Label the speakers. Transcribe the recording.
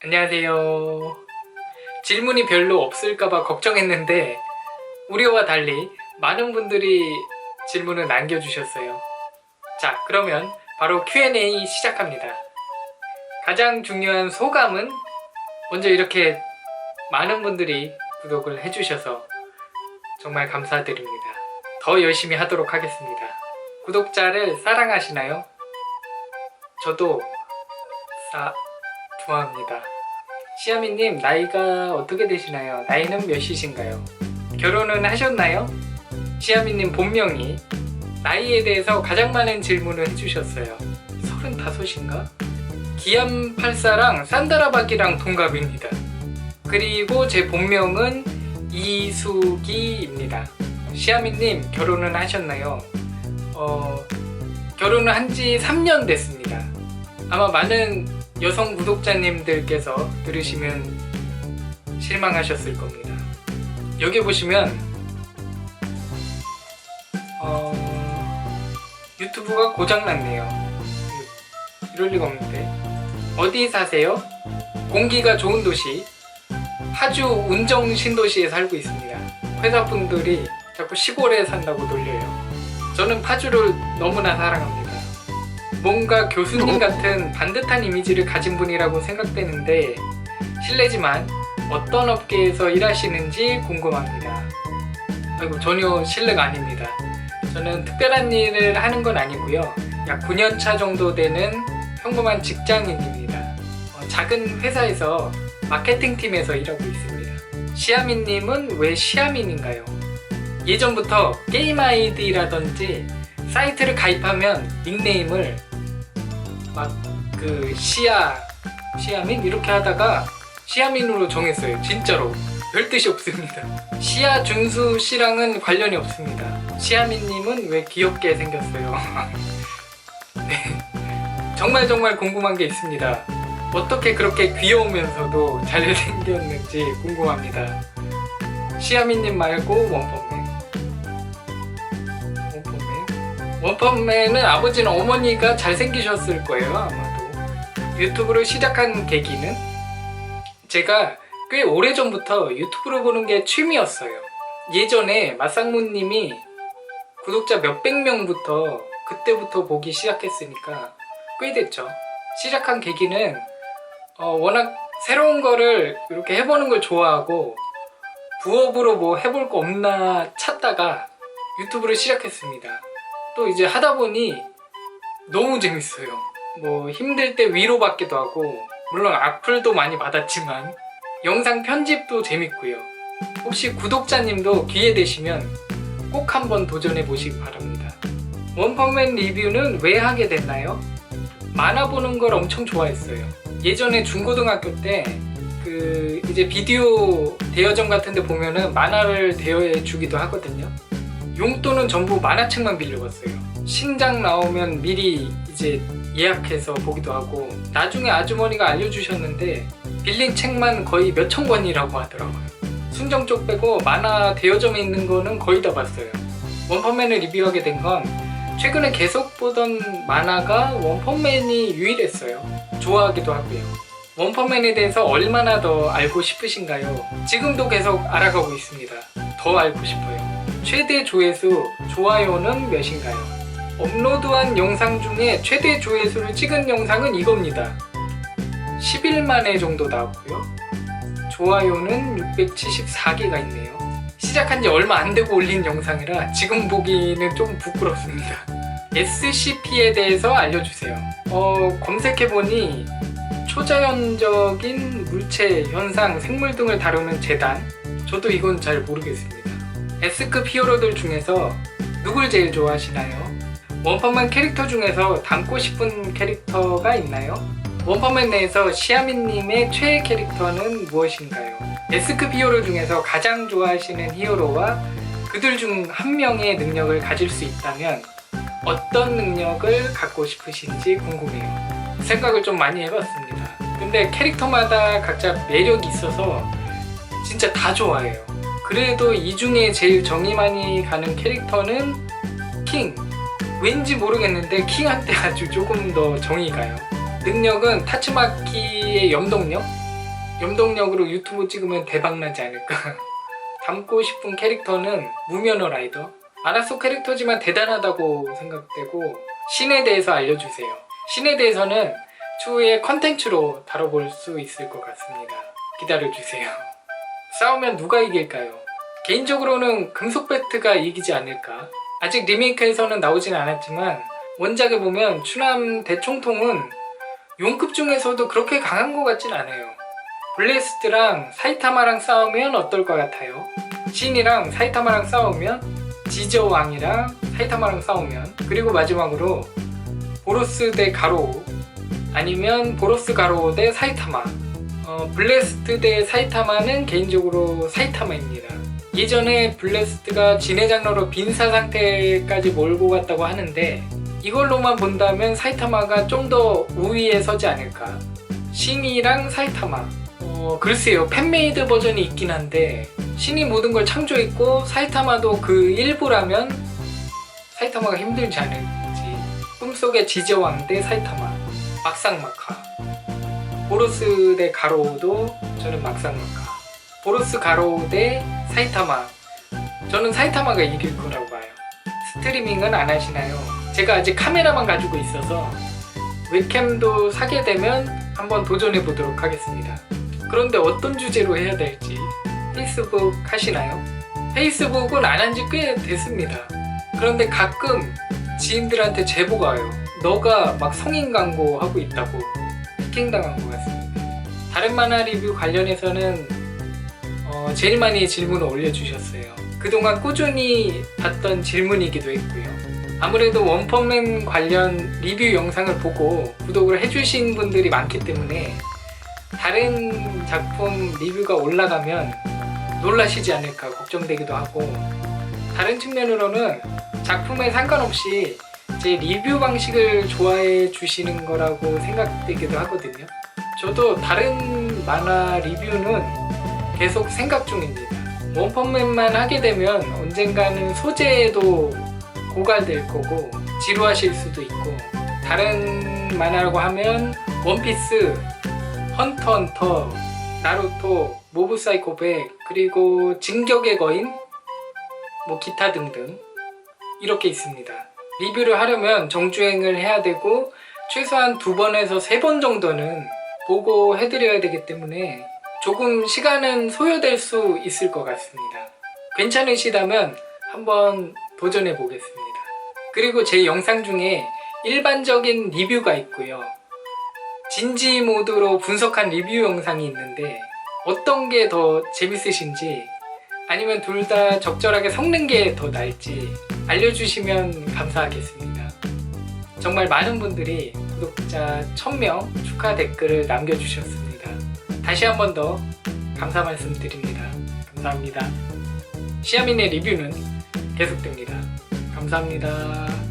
Speaker 1: 안녕하세요. 질문이 별로 없을까봐 걱정했는데 우리와 달리 많은 분들이 질문을 남겨주셨어요. 자, 그러면 바로 Q&A 시작합니다. 가장 중요한 소감은 먼저 이렇게 많은 분들이 구독을 해주셔서 정말 감사드립니다. 더 열심히 하도록 하겠습니다. 구독자를 사랑하시나요? 저도 사, 좋아합니다. 시아미님, 나이가 어떻게 되시나요? 나이는 몇이신가요? 결혼은 하셨나요? 시아미님 본명이 나이에 대해서 가장 많은 질문을 해주셨어요. 35인가? 기암 84랑 산다라박이랑 동갑입니다. 그리고 제 본명은 이수기입니다. 시아미님, 결혼은 하셨나요? 어, 결혼을 한 지 3년 됐습니다. 아마 많은 여성 구독자님들께서 들으시면 실망하셨을 겁니다. 여기 보시면 어, 유튜브가 고장났네요. 이럴 리가 없는데 어디 사세요? 공기가 좋은 도시 파주 운정 신도시에 살고 있습니다. 회사분들이 자꾸 시골에 산다고 놀려요. 저는 파주를 너무나 사랑합니다. 뭔가 교수님 같은 반듯한 이미지를 가진 분이라고 생각되는데 실례지만 어떤 업계에서 일하시는지 궁금합니다. 아이고 전혀 실례가 아닙니다. 저는 특별한 일을 하는 건 아니고요. 약 9년 차 정도 되는 평범한 직장인입니다. 어, 작은 회사에서 마케팅 팀에서 일하고 있습니다. 시아민님은 왜 시아민인가요? 예전부터 게임 아이디라든지 사이트를 가입하면 닉네임을 막 그 시아 시아민 이렇게 하다가 시아민으로 정했어요. 진짜로 별 뜻이 없습니다. 시아 준수 씨랑은 관련이 없습니다. 시아민님은 왜 귀엽게 생겼어요? 네, 정말 정말 궁금한 게 있습니다. 어떻게 그렇게 귀여우면서도 잘생겼는지 궁금합니다. 시아민님 말고 원펀 원펀맨. 원펀맨은 아버지는 어머니가 잘생기셨을 거예요, 아마도. 유튜브를 시작한 계기는 제가 꽤 오래전부터 유튜브를 보는 게 취미였어요. 예전에 마쌍무님이 구독자 몇백 명부터 그때부터 보기 시작했으니까 꽤 됐죠. 시작한 계기는 어, 워낙 새로운 거를 이렇게 해보는 걸 좋아하고 부업으로 뭐 해볼 거 없나 찾다가 유튜브를 시작했습니다. 또 이제 하다 보니 너무 재밌어요. 뭐 힘들 때 위로받기도 하고 물론 악플도 많이 받았지만 영상 편집도 재밌고요. 혹시 구독자님도 기회 되시면 꼭 한번 도전해 보시기 바랍니다. 원펀맨 리뷰는 왜 하게 됐나요? 만화 보는 걸 엄청 좋아했어요. 예전에 중고등학교 때 그 이제 비디오 대여점 같은 데 보면은 만화를 대여해 주기도 하거든요. 용돈은 전부 만화책만 빌려봤어요. 신작 나오면 미리 이제 예약해서 보기도 하고 나중에 아주머니가 알려주셨는데 빌린 책만 거의 몇천 권이라고 하더라고요. 순정 쪽 빼고 만화 대여점에 있는 거는 거의 다 봤어요. 원펀맨을 리뷰하게 된 건 최근에 계속 보던 만화가 원펀맨이 유일했어요. 좋아하기도 하고요. 원펀맨에 대해서 얼마나 더 알고 싶으신가요? 지금도 계속 알아가고 있습니다. 더 알고 싶어요. 최대 조회수, 좋아요는 몇인가요? 업로드한 영상 중에 최대 조회수를 찍은 영상은 이겁니다. 11만회 정도 나왔고요. 좋아요는 674개가 있네요. 시작한 지 얼마 안 되고 올린 영상이라 지금 보기는 좀 부끄럽습니다. SCP에 대해서 알려주세요. 어, 검색해보니 초자연적인 물체, 현상, 생물 등을 다루는 재단. 저도 이건 잘 모르겠습니다. S급 히어로들 중에서 누굴 제일 좋아하시나요? 원펀맨 캐릭터 중에서 닮고 싶은 캐릭터가 있나요? 원펀맨 내에서 시아민님의 최애 캐릭터는 무엇인가요? S급 히어로 중에서 가장 좋아하시는 히어로와 그들 중 한 명의 능력을 가질 수 있다면 어떤 능력을 갖고 싶으신지 궁금해요. 생각을 좀 많이 해봤습니다. 근데 캐릭터마다 각자 매력이 있어서 진짜 다 좋아해요. 그래도 이 중에 제일 정이 많이 가는 캐릭터는 킹. 왠지 모르겠는데 킹한테 아주 조금 더 정이 가요. 능력은 타츠마키의 염동력? 염동력으로 유튜브 찍으면 대박나지 않을까 닮고 싶은 캐릭터는 무면허 라이더 아라소 캐릭터지만 대단하다고 생각되고 신에 대해서 알려주세요 신에 대해서는 추후에 컨텐츠로 다뤄볼 수 있을 것 같습니다 기다려주세요 싸우면 누가 이길까요? 개인적으로는 금속 배트가 이기지 않을까 아직 리메이크에서는 나오진 않았지만 원작에 보면 추남 대총통은 용급 중에서도 그렇게 강한 것 같진 않아요. 블레스트랑 사이타마랑 싸우면 어떨 것 같아요? 신이랑 사이타마랑 싸우면 지저 왕이랑 사이타마랑 싸우면 그리고 마지막으로 보로스 대 가로우 아니면 보로스 가로우 대 사이타마 어, 블레스트 대 사이타마는 개인적으로 사이타마입니다. 예전에 블레스트가 진해 장로로 빈사 상태까지 몰고 갔다고 하는데 이걸로만 본다면 사이타마가 좀 더 우위에 서지 않을까. 신이랑 사이타마. 어, 글쎄요. 팬메이드 버전이 있긴 한데 신이 모든 걸 창조했고 사이타마도 그 일부라면 사이타마가 힘들지 않을지. 꿈속의 지저왕 대 사이타마. 막상막하. 보로스 대 가로도 저는 막상막하. 보로스 가로우 대 사이타마. 저는 사이타마가 이길 거라고 봐요. 스트리밍은 안 하시나요? 제가 아직 카메라만 가지고 있어서 웹캠도 사게 되면 한번 도전해 보도록 하겠습니다. 그런데 어떤 주제로 해야 될지 페이스북 하시나요? 페이스북은 안 한 지 꽤 됐습니다. 그런데 가끔 지인들한테 제보가 와요. 너가 막 성인 광고 하고 있다고 해킹당한 것 같습니다. 다른 만화 리뷰 관련해서는 어, 제일 많이 질문을 올려주셨어요. 그동안 꾸준히 봤던 질문이기도 했고요. 아무래도 원펀맨 관련 리뷰 영상을 보고 구독을 해주신 분들이 많기 때문에 다른 작품 리뷰가 올라가면 놀라시지 않을까 걱정되기도 하고 다른 측면으로는 작품에 상관없이 제 리뷰 방식을 좋아해 주시는 거라고 생각되기도 하거든요. 저도 다른 만화 리뷰는 계속 생각 중입니다. 원펀맨만 하게 되면 언젠가는 소재도 고갈될 거고 지루하실 수도 있고 다른 만화라고 하면 원피스, 헌터 헌터, 나루토, 모브 사이코 100 그리고 진격의 거인 뭐 기타 등등 이렇게 있습니다. 리뷰를 하려면 정주행을 해야 되고 최소한 두 번에서 세 번 정도는 보고 해드려야 되기 때문에 조금 시간은 소요될 수 있을 것 같습니다. 괜찮으시다면 한번 도전해 보겠습니다. 그리고 제 영상 중에 일반적인 리뷰가 있고요. 진지 모드로 분석한 리뷰 영상이 있는데 어떤 게 더 재밌으신지 아니면 둘 다 적절하게 섞는 게더 나을지 알려주시면 감사하겠습니다. 정말 많은 분들이 구독자 1000명 축하 댓글을 남겨주셨습니다. 다시 한 번 더 감사 말씀드립니다. 감사합니다. 시아민의 리뷰는 계속됩니다. 감사합니다.